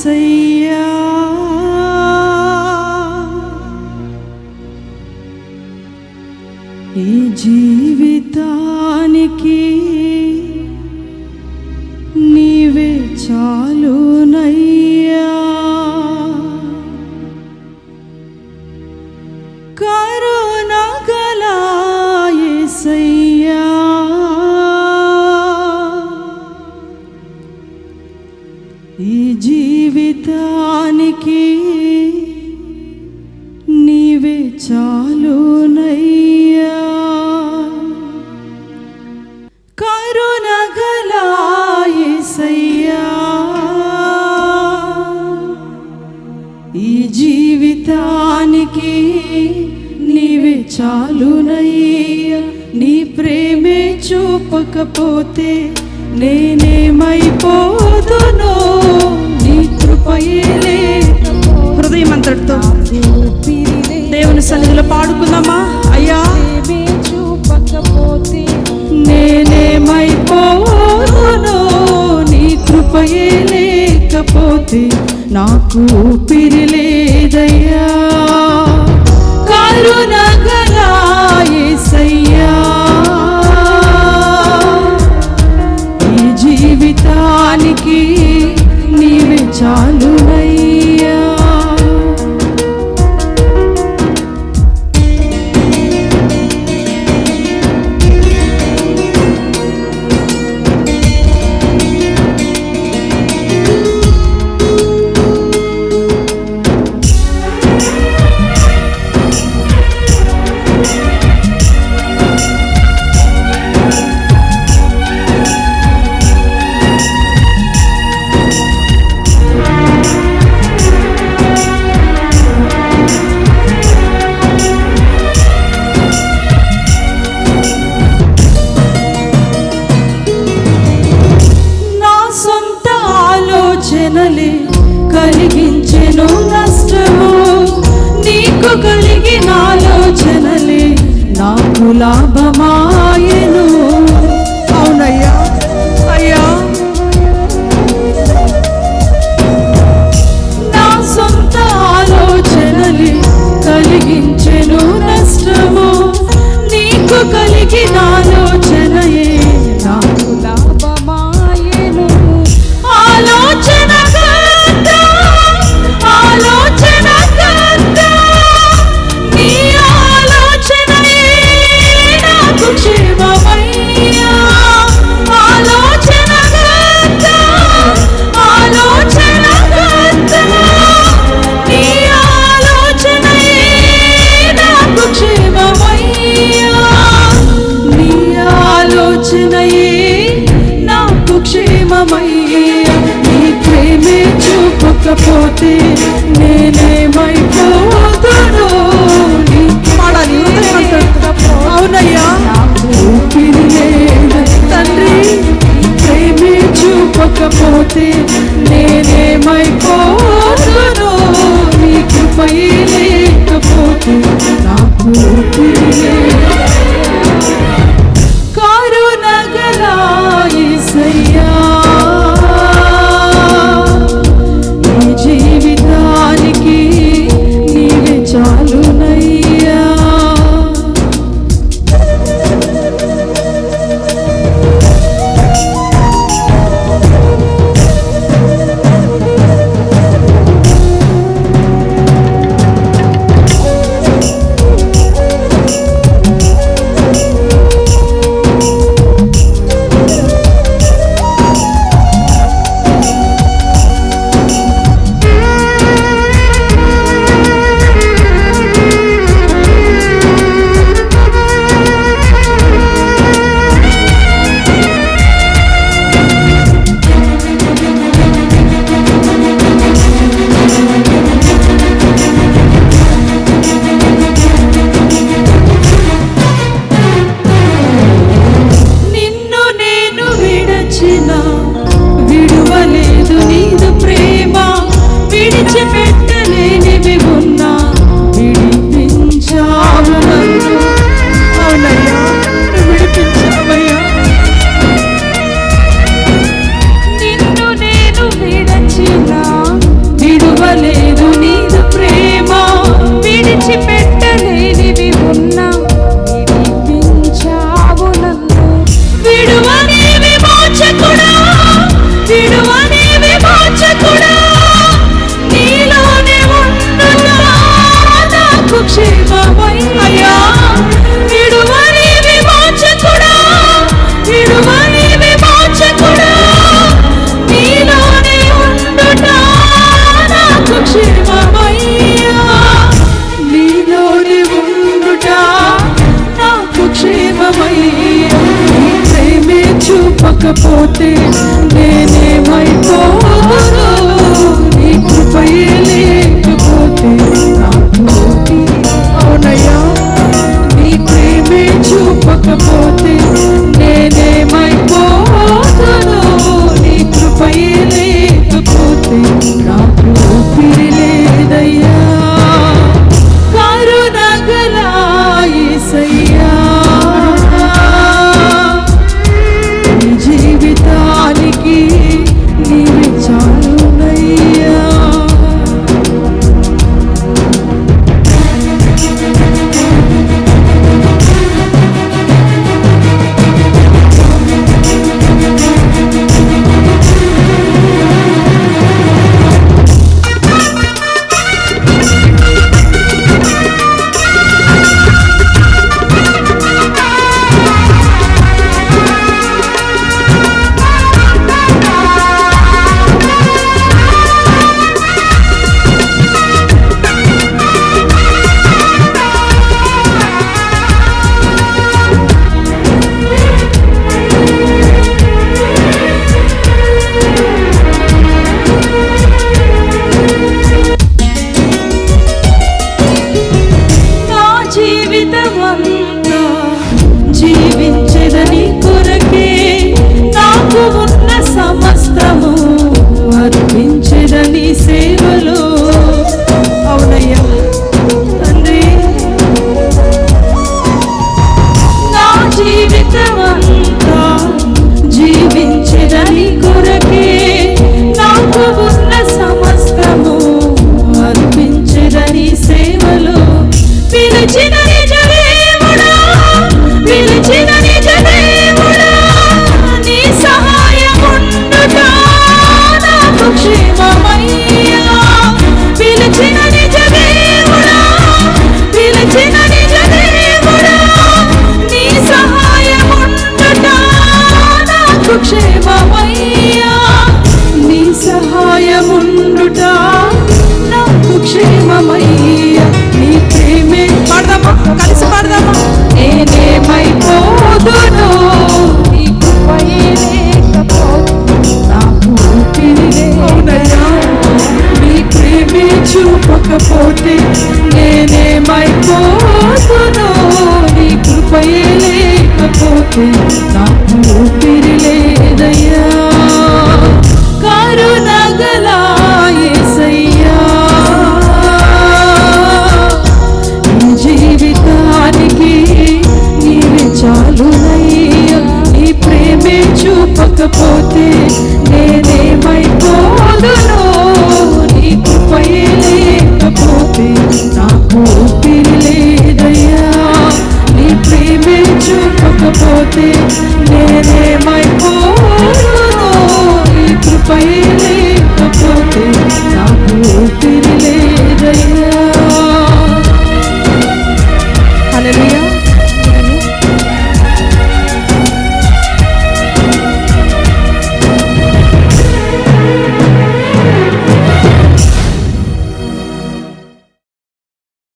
say చాలునయ్యా కరుణ గల యేసయ్యా ఈ జీవితానికి నీవే చాలునయ్యా నీ ప్రేమే చూపకపోతే నేనేమైపోదునో నీ కృపయే హృదయం అంతటితో దేవుని సన్నిధిలో పాడుకుందామా? అయ్యా. చూపకపోతే నేనేమైపోదునో నీ కృపయే లేకపోతే నాకు ఊపిరి లేదయ్యా. కరుణ నాకు క్షేమమయ్యా నీ ప్రేమే చూపకపోతే నేనేమైపోదును లేకపోతే నేనేమైపోదును నీ కృపయే లేకపోతే నాకు చూపకపోతే లేకపోతే